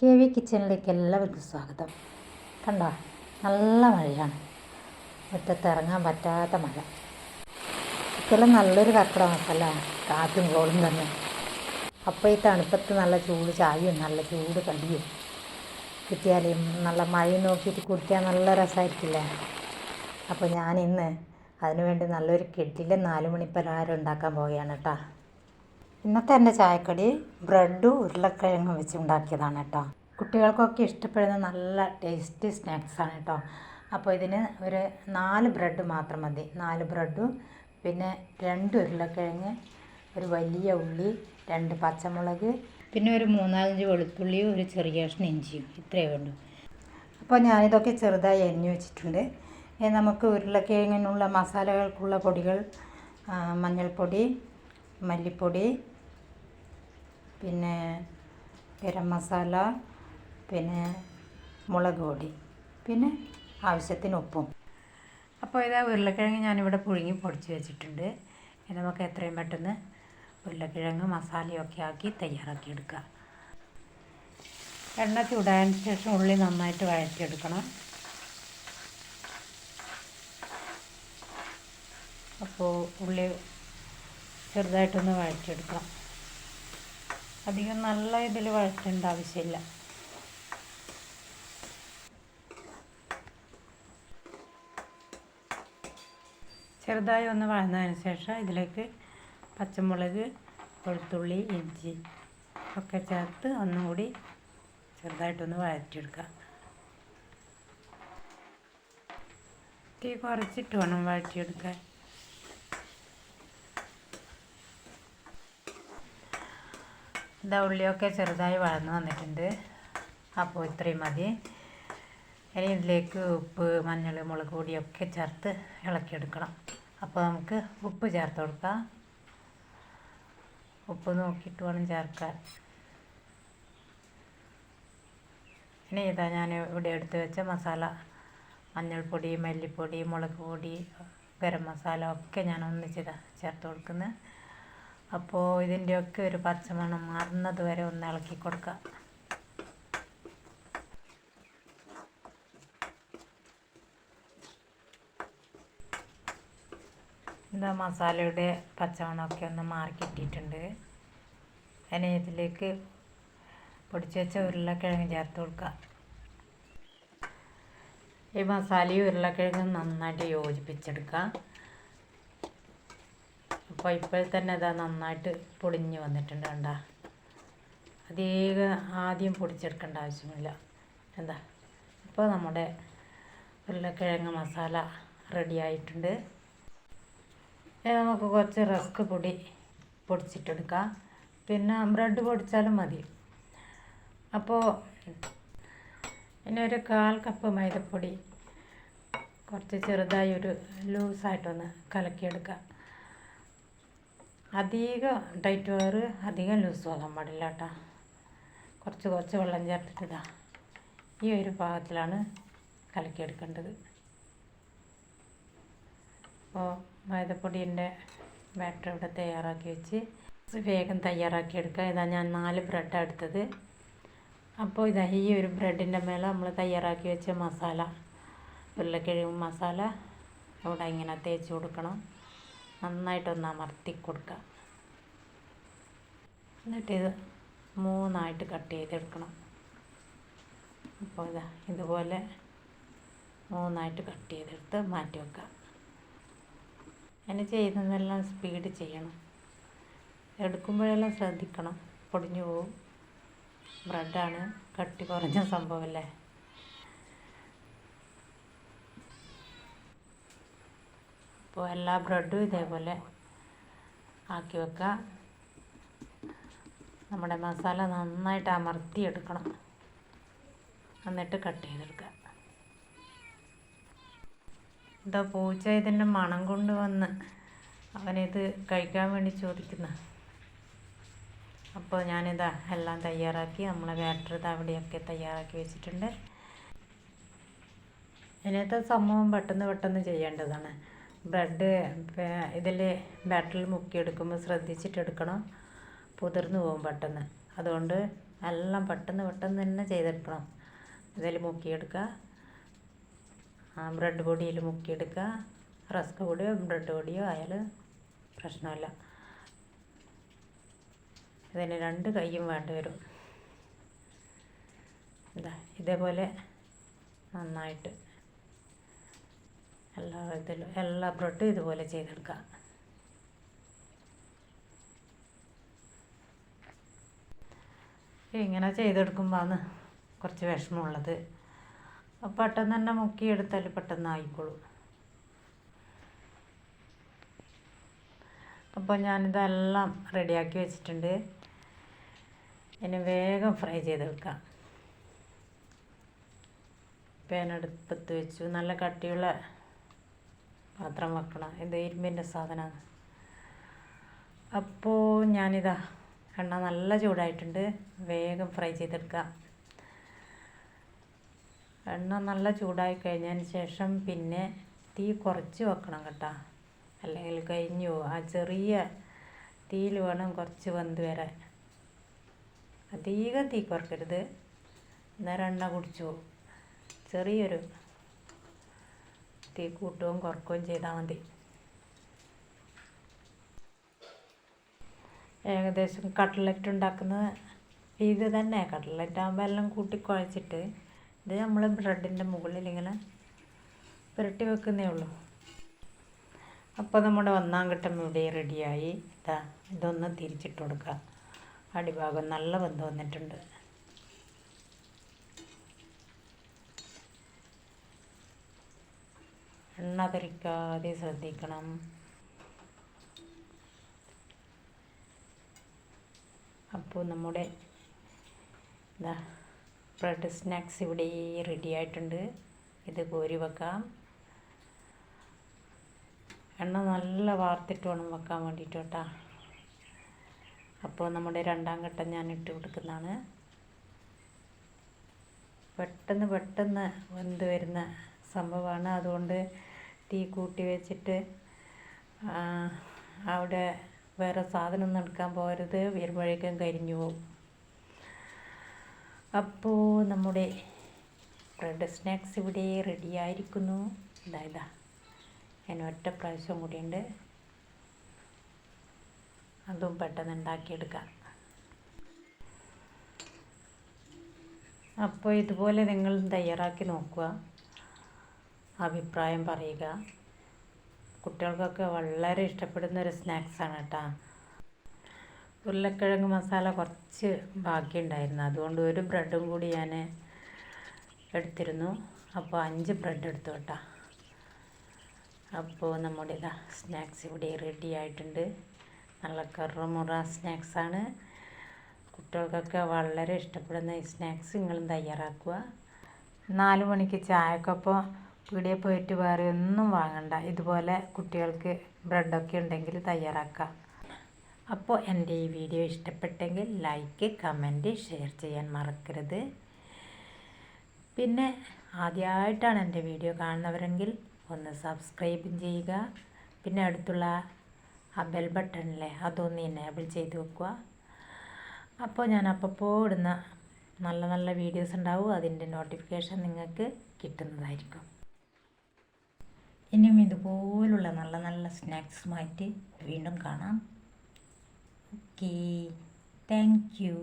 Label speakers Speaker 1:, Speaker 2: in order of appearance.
Speaker 1: K V കിച്ചണിലേക്ക് എല്ലാവർക്കും സ്വാഗതം. കണ്ടോ? നല്ല മഴയാണ്. മുറ്റത്ത് ഇറങ്ങാൻ പറ്റാത്ത മഴ. ഇക്കൊല്ലം നല്ലൊരു കക്കട മസാല കാറ്റും കോളും തന്നെ. അപ്പോൾ ഈ തണുപ്പത്ത് നല്ല ചൂട് ചായയും നല്ല ചൂട് കടിയും കിട്ടിയാലും നല്ല മഴയും നോക്കിയിട്ട് കുടിക്കാൻ നല്ല രസമായിരിക്കില്ലേ? അപ്പോൾ ഞാൻ ഇന്ന് അതിനുവേണ്ടി നല്ലൊരു കെട്ടിലെ നാല് പലഹാരം ഉണ്ടാക്കാൻ പോവുകയാണ് കേട്ടോ. ഇന്നത്തെ എന്റെ ചായക്കടി ബ്രെഡും ഉരുളക്കിഴങ്ങും വെച്ച് ഉണ്ടാക്കിയതാണ് കേട്ടോ. കുട്ടികൾക്കൊക്കെ ഇഷ്ടപ്പെടുന്ന നല്ല ടേസ്റ്റി സ്നാക്സാണ് കേട്ടോ. അപ്പോൾ ഇതിന് ഒരു നാല് ബ്രെഡ് മാത്രം മതി. നാല് ബ്രെഡും പിന്നെ രണ്ട് ഉരുളക്കിഴങ്ങ് ഒരു വലിയ ഉള്ളി രണ്ട് പച്ചമുളക് പിന്നെ ഒരു മൂന്നാലഞ്ച് വെളുത്തുള്ളിയും ഒരു ചെറിയ കഷ്ണം ഇഞ്ചിയും. ഇത്രയേ വേണ്ടൂ. അപ്പോൾ ഞാനിതൊക്കെ ചെറുതായി എണ്ണി വെച്ചിട്ടുണ്ട്. നമുക്ക് ഉരുളക്കിഴങ്ങിനുള്ള മസാലകൾക്കുള്ള പൊടികൾ മഞ്ഞൾപ്പൊടി മല്ലിപ്പൊടി പിന്നെ ഗരം മസാല പിന്നെ മുളക് പൊടി പിന്നെ ആവശ്യത്തിന് ഉപ്പും. അപ്പോൾ ഇതാ ഉരുളക്കിഴങ്ങ് ഞാനിവിടെ പുഴുങ്ങി പൊടിച്ച് വെച്ചിട്ടുണ്ട്. ഇനി നമുക്ക് എത്രയും പെട്ടെന്ന് ഉരുളക്കിഴങ്ങ് മസാലയൊക്കെ ആക്കി തയ്യാറാക്കി എടുക്കാം. എണ്ണ ചൂടായതിന് ശേഷം ഉള്ളി നന്നായിട്ട് വഴറ്റിയെടുക്കണം. അപ്പോൾ ഉള്ളി ചെറുതായിട്ടൊന്ന് വഴറ്റിയെടുക്കണം. അധികം നല്ല ഇതിൽ വഴറ്റേണ്ട ആവശ്യമില്ല. ചെറുതായി ഒന്ന് വഴന്നതിന് ശേഷം ഇതിലേക്ക് പച്ചമുളക് വെളുത്തുള്ളി ഇഞ്ചി ഒക്കെ ചേർത്ത് ഒന്നും കൂടി ചെറുതായിട്ടൊന്ന് വഴറ്റിയെടുക്കുക. തീ കുറച്ചിട്ട് വേണം വഴറ്റിയെടുക്കാൻ. ഇതാ ഉള്ളിയൊക്കെ ചെറുതായി വളർന്നു വന്നിട്ടുണ്ട്. അപ്പോൾ ഇത്രയും മതി. ഇനി ഇതിലേക്ക് ഉപ്പ് മഞ്ഞൾ മുളക് പൊടിയൊക്കെ ചേർത്ത് ഇളക്കിയെടുക്കണം. അപ്പോൾ നമുക്ക് ഉപ്പ് ചേർത്ത് കൊടുക്കാം. ഉപ്പ് നോക്കിയിട്ട് വേണം ചേർക്കാൻ. ഇനി ഇതാ ഞാൻ ഇവിടെ എടുത്ത് വെച്ച മസാല മഞ്ഞൾപ്പൊടി മല്ലിപ്പൊടി മുളക് പൊടി ഗരം മസാല ഒക്കെ ഞാൻ ഒന്നിച്ചിതാ ചേർത്ത് കൊടുക്കുന്നത് അപ്പോൾ ഇതിന്റെയൊക്കെ ഒരു പച്ചമണം മാറുന്നത് വരെ ഒന്ന് ഇളക്കി കൊടുക്കുക എന്താ മസാലയുടെ പച്ചമണമൊക്കെ ഒന്ന് മാറി കിട്ടിയിട്ടുണ്ട്. ഇനി ഇതിലേക്ക് പൊടിച്ച് വെച്ച ഉരുളക്കിഴങ്ങ് ചേർത്ത് കൊടുക്കുക ഈ മസാലയും ഉരുളക്കിഴങ്ങും നന്നായിട്ട് യോജിപ്പിച്ചെടുക്കുക അപ്പോൾ ഇപ്പോൾ തന്നെ ഇതാ നന്നായിട്ട് പൊളിഞ്ഞ് വന്നിട്ടുണ്ട് കണ്ട. അധികം ആദ്യം പൊടിച്ചെടുക്കേണ്ട ആവശ്യമില്ല എന്താ? ഇപ്പോൾ നമ്മുടെ ഉരുളക്കിഴങ്ങ് മസാല റെഡി ആയിട്ടുണ്ട്. നമുക്ക് കുറച്ച് റസ്ക് പൊടി പൊടിച്ചിട്ടെടുക്കാം. പിന്നെ ബ്രെഡ് പൊടിച്ചാലും മതി. അപ്പോൾ ഇനി ഒരു കാൽ കപ്പ് മൈദപ്പൊടി കുറച്ച് ചെറുതായി ഒരു ലൂസായിട്ടൊന്ന് കലക്കിയെടുക്കാം. അധികം ടൈറ്റ് വയറ് അധികം ലൂസ് ആകാൻ പാടില്ല കേട്ടോ. കുറച്ച് കുറച്ച് വെള്ളം ചേർത്തിട്ട് ഇതാ ഈ ഒരു പാകത്തിലാണ് കലക്കിയെടുക്കേണ്ടത് അപ്പോൾ മൈദപ്പൊടിന്റെ ബാറ്റർ ഇവിടെ തയ്യാറാക്കി വെച്ച് വേഗം തയ്യാറാക്കി എടുക്കുക. ഇതാ ഞാൻ നാല് ബ്രെഡാണ് എടുത്തത്. അപ്പോൾ ഇതാ ഈ ഒരു ബ്രെഡിന്റെ മേലെ നമ്മൾ തയ്യാറാക്കി വെച്ച മസാല ഉരുളക്കിഴങ്ങ് മസാല അവിടെ ഇങ്ങനെ തേച്ച് കൊടുക്കണം. നന്നായിട്ടൊന്ന് അമർത്തി കൊടുക്കുക എന്നിട്ട് ഇത് മൂന്നായിട്ട് കട്ട് ചെയ്തെടുക്കണം. അപ്പോൾ ഇതാ ഇതുപോലെ മൂന്നായിട്ട് കട്ട് ചെയ്തെടുത്ത് മാറ്റി വെക്കുക ഇനി ചെയ്യുന്നതെല്ലാം സ്പീഡ് ചെയ്യണം. എടുക്കുമ്പോഴെല്ലാം ശ്രദ്ധിക്കണം. പൊടിഞ്ഞു പോവും. ബ്രെഡാണ് കട്ടി കുറഞ്ഞ സംഭവമല്ലേ അപ്പോൾ എല്ലാ ബ്രെഡും ഇതേപോലെ ആക്കി വെക്കുക. നമ്മുടെ മസാല നന്നായിട്ട് അമർത്തിയെടുക്കണം. എന്നിട്ട് കട്ട് ചെയ്തെടുക്കുക. ഇതാ പൂച്ച ഇതിന്റെ മണം കൊണ്ട് വന്ന് അവനിത് കഴിക്കാൻ വേണ്ടി ചോദിക്കുന്ന. അപ്പോൾ ഞാനിതാ എല്ലാം തയ്യാറാക്കി നമ്മളെ ബാറ്റർ ഇതാ അവിടെയൊക്കെ തയ്യാറാക്കി വെച്ചിട്ടുണ്ട്. ഇതിനകത്തെ സംഭവം പെട്ടെന്ന് പെട്ടെന്ന് ചെയ്യേണ്ടതാണ്. ബ്രെഡ് ഇതിൽ ബാറ്ററിൽ മുക്കിയെടുക്കുമ്പോൾ ശ്രദ്ധിച്ചിട്ട് എടുക്കണം പുതിർന്നു പോകും പെട്ടെന്ന്. അതുകൊണ്ട് എല്ലാം പെട്ടെന്ന് പെട്ടെന്ന് തന്നെ ചെയ്തെടുക്കണം. ഇതിൽ മുക്കിയെടുക്കുക. ബ്രെഡ് പൊടിയിൽ മുക്കിയെടുക്കുക. റസ്ക് പൊടിയോ ബ്രെഡ് പൊടിയോ ആയാലും പ്രശ്നമില്ല. ഇതിന് രണ്ട് കൈയും വേണ്ടി വരും. ഇതാ ഇതേപോലെ നന്നായിട്ട്. എല്ലാ ഇതിലും എല്ലാ ബ്രെഡും ഇതുപോലെ ചെയ്തെടുക്കുക ഇങ്ങനെ ചെയ്തെടുക്കുമ്പോഴാണ് കുറച്ച് വിഷമമുള്ളത്. പെട്ടെന്ന് തന്നെ മുക്കിയെടുത്താൽ പെട്ടെന്ന് ആയിക്കോളും. അപ്പോൾ ഞാനിതെല്ലാം റെഡിയാക്കി വെച്ചിട്ടുണ്ട്. ഇനി വേഗം ഫ്രൈ ചെയ്തെടുക്കാം. പാൻ അടുപ്പത്ത് വെച്ചു. നല്ല കട്ടിയുള്ള പാത്രം വെക്കണം ഇത് ഇരുമ്പിന്റെ സാധനമാണ് അപ്പോൾ ഞാനിതാ എണ്ണ നല്ല ചൂടായിട്ടുണ്ട് വേഗം ഫ്രൈ ചെയ്തെടുക്കുക എണ്ണ നല്ല ചൂടായി കഴിഞ്ഞതിന് ശേഷം പിന്നെ തീ കുറച്ച് വെക്കണം കേട്ടോ. അല്ലെങ്കിൽ കഴിഞ്ഞു ആ ചെറിയ തീയിൽ വേണം കുറച്ച് വെന്ത് വരാൻ. അധികം തീ കുറക്കരുത്. അന്നേരം എണ്ണ കുടിച്ചു. ചെറിയൊരു തീ കൂട്ടുകയും കുറക്കുകയും ചെയ്താൽ മതി. ഏകദേശം കട്ട്ലറ്റ് ഉണ്ടാക്കുന്ന ഇത് തന്നെ. കട്ട്ലറ്റ് ആകുമ്പോൾ എല്ലാം കൂട്ടി കുഴച്ചിട്ട് ഇത് നമ്മൾ ബ്രെഡിന്റെ മുകളിൽ ഇങ്ങനെ പുരട്ടി വെക്കുന്നേ ഉള്ളൂ. അപ്പോൾ നമ്മുടെ ഒന്നാം ഘട്ടം ഇവിടെ റെഡിയായി ഇതാ ഇതൊന്ന് തിരിച്ചിട്ട് കൊടുക്കുക അടിഭാഗം നല്ല ബന്ധം വന്നിട്ടുണ്ട്. എണ്ണ ശ്രദ്ധിക്കണം. അപ്പോൾ നമ്മുടെ ഇതാ ബ്രെഡ് സ്നാക്സ് ഇവിടെ റെഡി ആയിട്ടുണ്ട്. ഇത് കോരി വെക്കാം. എണ്ണ നല്ല വാർത്തിട്ട് വേണം വെക്കാൻ വേണ്ടിയിട്ട് കേട്ടോ. അപ്പോൾ നമ്മുടെ രണ്ടാം ഘട്ടം ഞാൻ ഇട്ട് കൊടുക്കുന്നതാണ്. പെട്ടെന്ന് പെട്ടെന്ന് വെന്ത് വരുന്ന സംഭവമാണ്. അതുകൊണ്ട് തീ കൂട്ടി വെച്ചിട്ട് അവിടെ വേറെ സാധനം നടക്കാൻ പോകരുത്. വരുമ്പോഴേക്കും കരിഞ്ഞു പോകും അപ്പോൾ നമ്മുടെ ബ്രെഡ് സ്നാക്സ് ഇവിടെ റെഡി ആയിരിക്കുന്നു. ഇതാ ഇതാ. ഞാൻ ഒറ്റ പ്രാവശ്യം കൂടിയുണ്ട്. അതും പെട്ടെന്ന് ഉണ്ടാക്കിയെടുക്കാം. അപ്പോൾ ഇതുപോലെ നിങ്ങൾ തയ്യാറാക്കി നോക്കുക. അഭിപ്രായം പറയുക. കുട്ടികൾക്കൊക്കെ വളരെ ഇഷ്ടപ്പെടുന്ന ഒരു സ്നാക്സാണ് കേട്ടോ ഉരുളക്കിഴങ്ങ് മസാല കുറച്ച് ബാക്കിയുണ്ടായിരുന്നു. അതുകൊണ്ട് ഒരു ബ്രെഡും കൂടി ഞാൻ എടുത്തിരുന്നു. അപ്പോൾ അഞ്ച് ബ്രെഡ് എടുത്തു കേട്ടോ അപ്പോൾ നമ്മുടെ ഇതാ സ്നാക്സ് ഇവിടെ റെഡി ആയിട്ടുണ്ട്. നല്ല കറുമുറ സ്നാക്സാണ് കുട്ടികൾക്കൊക്കെ വളരെ ഇഷ്ടപ്പെടുന്ന ഈ സ്നാക്സ് നിങ്ങളും തയ്യാറാക്കുക. നാല് മണിക്ക് ചായക്കൊപ്പം പീടികയിൽ പോയിട്ട് വേറെ ഒന്നും വാങ്ങണ്ട. ഇതുപോലെ കുട്ടികൾക്ക് ബ്രെഡൊക്കെ ഉണ്ടെങ്കിൽ തയ്യാറാക്കാം. അപ്പോൾ എന്റെ ഈ വീഡിയോ ഇഷ്ടപ്പെട്ടെങ്കിൽ ലൈക്ക് കമന്റ് ഷെയർ ചെയ്യാൻ മറക്കരുത്. പിന്നെ ആദ്യമായിട്ടാണ് എന്റെ വീഡിയോ കാണുന്നവരെങ്കിൽ ഒന്ന് സബ്സ്ക്രൈബും ചെയ്യുക. പിന്നെ അടുത്തുള്ള ആ ബെൽ ബട്ടണിലെ അതൊന്ന് എനേബിൾ ചെയ്ത് വെക്കുക. അപ്പോൾ ഞാൻ അപ്പോൾ ഇടുന്ന നല്ല നല്ല വീഡിയോസ് ഉണ്ടാവും. അതിന്റെ നോട്ടിഫിക്കേഷൻ നിങ്ങൾക്ക് കിട്ടുന്നതായിരിക്കും. ഇനിയും ഇതുപോലുള്ള നല്ല നല്ല സ്നാക്സുമായിട്ട് വീണ്ടും കാണാം. Okay thank you